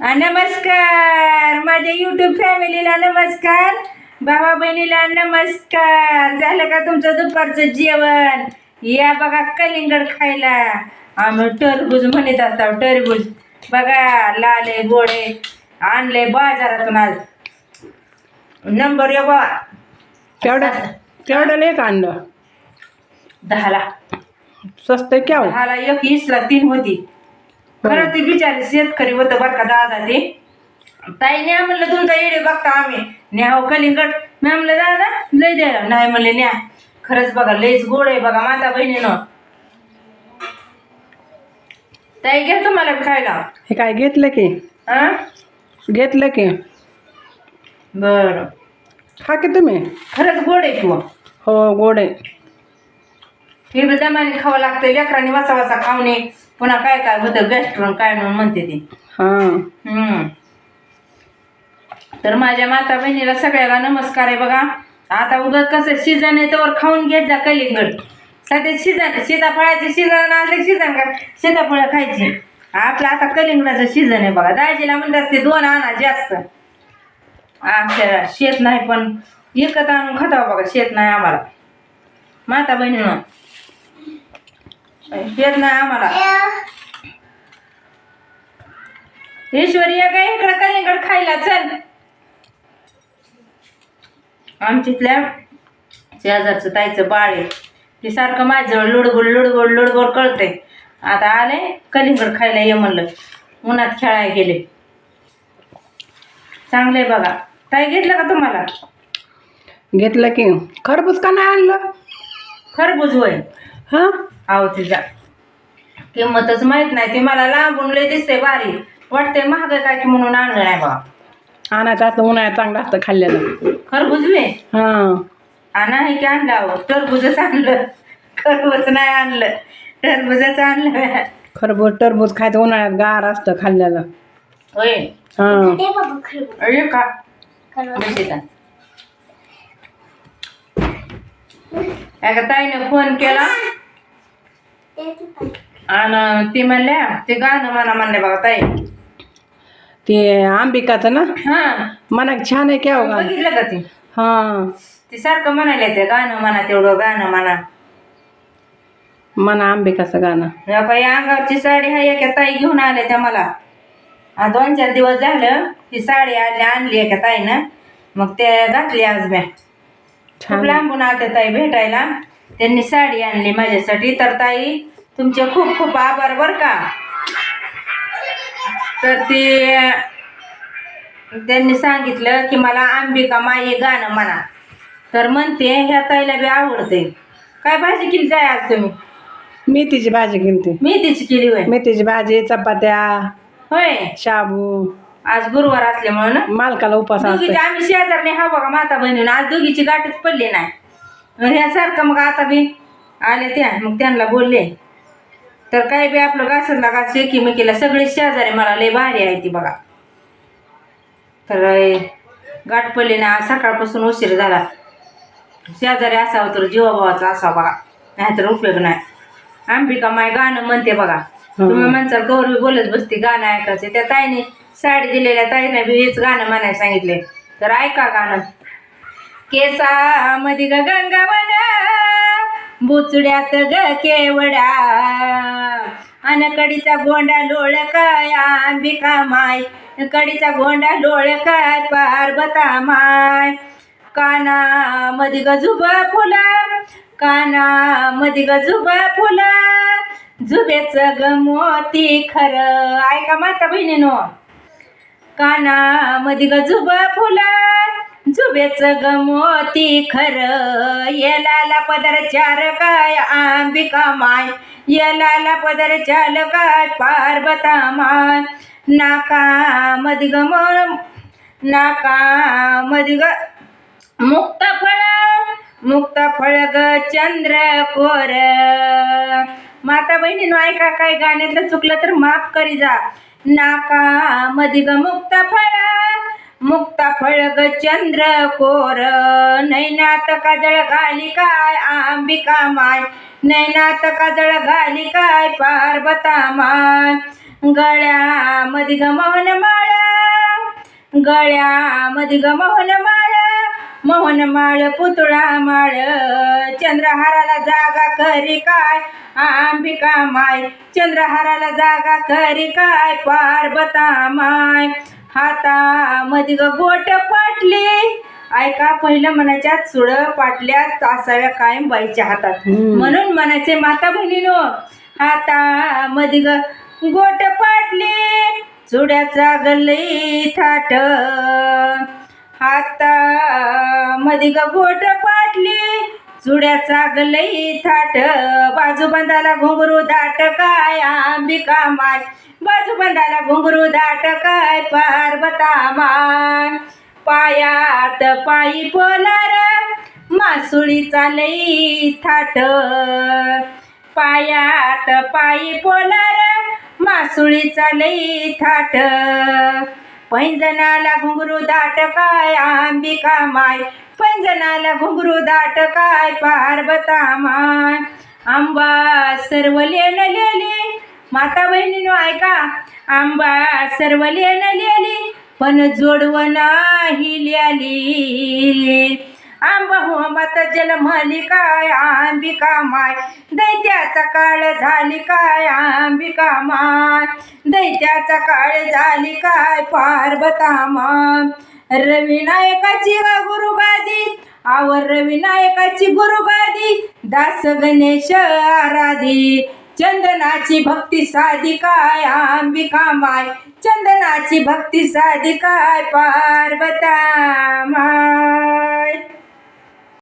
नमस्कार. माझ्या युट्यूब फॅमिलीला नमस्कार. भावा बहिणीला नमस्कार. झालं का तुमचं दुपारचं जेवण? या बघा कलिंगड खायला. आम्ही टरबूज म्हणत असतो टरबूज. बघा लाले गोडे आणले बाजारातून आज. नंबर यो बा केवढं केवढं एक आणलं? दहाला. स्वस्त क्या हो? दहाला एक वीसला तीन होती. खरं ते बिचारे शेतकरी होतं बरं का दादा ते. ताई न्या म्हणलं तुमचा येडे बघता आम्ही. न्या हो कलिंगड. मी म्हणलं दादा लय द्या नाही म्हणले न्या. खरंच बघा लयच गोड आहे बघा माता बहिणीनं. ताई घ्या तुम्हाला बी खायला. हे काय घेतलं की? हा? घेतलं की? बरं. खा की तुम्ही. खरंच गोड आहे किंवा हो गोड आहे. हे बी दमाने खावं लागतं लेकरांनी वाचा वाचा खावणे पुन्हा काय काय होतं? गॅस्ट्रोन काय म्हणून म्हणते ते. हां. हम्म. तर माझ्या माता बहिणीला सगळ्याला नमस्कार आहे बघा. आता उगत कसं सीझन आहे तर खाऊन घेत जा कलिंगड. सध्या सीझन सीताफळाचे सीझन आलं सीझन का? सीताफळं खायची. आपलं आता कलिंगडाचं सीझन आहे बघा. दाजीला म्हणतात ते दोन आणा जास्त. आमच्या शेत नाही पण विकत आणून खातावं बघा. शेत नाही आम्हाला. माता बहिणीनं. शेत नाही आम्हाला. ईश्वरी या काय इकडं कलिंगड खायला चल. आमच्यातल्या शेजारचं ताईचं बाळ आहे. ते सारखं माझ्याजवळ लुडगुड लुडगुड लुडगुड कळतंय आता आले कलिंगड खायला ये म्हणलं. उन्हात खेळायला गेले. चांगले बघा. ताई घेतलं का तुम्हाला? घेतलं की. खरबूज का नाही आणलं? खरबूज होय. हां? आहो तिचा किंमतच माहीत नाही. ती मला लांबून लय दिसते बारी. वाटते महाग आहे काय की म्हणून आणलं नाही बघा आणायचं असतं उन्हाळ्यात चांगलं असतं खाल्लेलं. खरबूज वे हां. आ नाही की आणलं अहो टरबूजच आणलं. खरबूज नाही आणलं. टरबूजच आणलं. खरबूज टरबूज खायचं उन्हाळ्यात गार असतं खाल्लेलं. होय. हां. अरे का. एका ताईने फोन केला. आणि ती म्हणल्या ते गाणं म्हणा म्हणले बघा ताई. ते आंबिकाचं ना? हा. मना छान आहे क्या हो गाणं. बघितलं का ती? हां. ती सारखं म्हणाले ते गाणं म्हणा तेवढं गाणं म्हणा. मना आंबिकाचं गाणं. या बाई अंगावरची साडी हा एका ताई घेऊन आल्या त्या मला. आ, दोन चार दिवस झालं ही साडी आली आणली एका ताईनं. मग ते घातली आज म्या. खूप छान लांबून आल्या ताई भेटायला. त्यांनी साडी आणली माझ्यासाठी. तर ताई तुमचे खूप खूप आभार बर का. तर ती त्यांनी सांगितलं की मला अंबिका माई गाणं म्हणा. तर म्हणते ह्या ताईला बी आवडते काय भाजी केली जाय आज तुम्ही? मेथीची भाजी केली मेथीची केली होय. मेथीची भाजी चपात्या होय. शाबू. आज गुरुवार असल्यामुळे ना मालकाला उपास दोघीची आम्ही शेजारने हा बघा माता बहिणीनं आज दोघीची गाठच पडली नाही. मग ह्या सारखं मग आता बी आले त्या मग त्यांना बोलले. तर काय बी आपलं घासतला घास एकीमेकीला सगळे शेजारी मला लय भारी आहे ती बघा. तर अय, गाठ पडली ना सकाळपासून उशीर झाला. शेजारी असावं तर जीवाभावाचा असावा बघा. नाहीतर उपयोग नाही. अंबिका माय गाणं म्हणते बघा. तुम्ही म्हणसाल गौरवी बोलत बसते गाणं ऐकायचं. त्या ताईने साडी दिलेल्या ताईने बी हेच गाणं म्हणायला सांगितले. तर ऐका गाणं. केसा मधी ग गंगावन बुचड्यात ग केवडा अन कडीचा गोंडा लोळ काय अंबिका माय कडीचा गोंडा लोळ काय पार्वता माय काना मधी गजुबा फुला काना मधी गजुबा फुला जुबेच ग मोती खरं ऐका माता बहिणीनो काना मधी गजुबा फुला जुबेच ग मोती खरं येलाला पदर चार काय अंबिका माय यलाला पदर चाल काय पार्वता नाका मधी ग नाका मधी ग मुक्त फळ मुक्त फळ ग चंद्र कोर. माता बहिणीनो ऐका काय गाण्यातलं चुकलं तर माफ करी जा. नाका मधी ग मुक्त फळ मुक्त फळ ग चंद्र कोर. नैनात काजळ घाली काय आंबिका माय. नैनात काजळ घाली काय पार्वता माय. गळ्यामध्ये ग मौन माळ. गळ्यामध्ये ग मोहन माळ. मोहन माळ पुतळा माळ. चंद्रहाराला जागा करी काय आंबिका माय. चंद्रहाराला जागा करी काय पार्वता माय. हातामध्ये ग गोट पाटली. ऐका पहिलं म्हणायच्या चुड पाटल्या असाव्या कायम बाईच्या हातात. म्हणून म्हणायचे माता बहिणीनो हातामध्ये ग गोट पाटली. चुड्याचा गल्ली थाट. हातामध्ये ग गोट पाटली. चुड्याचा गलई थाट बाजू बंदाला घुंगरू दाट काय अंबिका माय. बाजू बंदाला घुंगरू दाट काय पार्वता माय. पायात पायी पोलार मासुळी चालई थाट. पायात पायी पोलार मासुळी चालई थाट. पैंजनाला घुंगरू दाट काय अंबिका माय. पैंजनाला घुंगरू दाट काय पार्वता माय. आंबा सर्व लेली माता बहिणीनो ऐका. आंबा सर्व लेली पण जोडवं नाही लिहिली आंबा जन्मली काय आंबिका माय. दैत्याचा काळ झाली काय आंबिका माय? दैत्याचा काळ झाली काय पार्वता माय? रविनायकाची गुरुगादी आवर रविनायकाची गुरुगादी दास गणेश आराधी. चंदनाची भक्ती साधी काय आंबिका माय? चंदनाची भक्ती साधी काय पार्वता माय?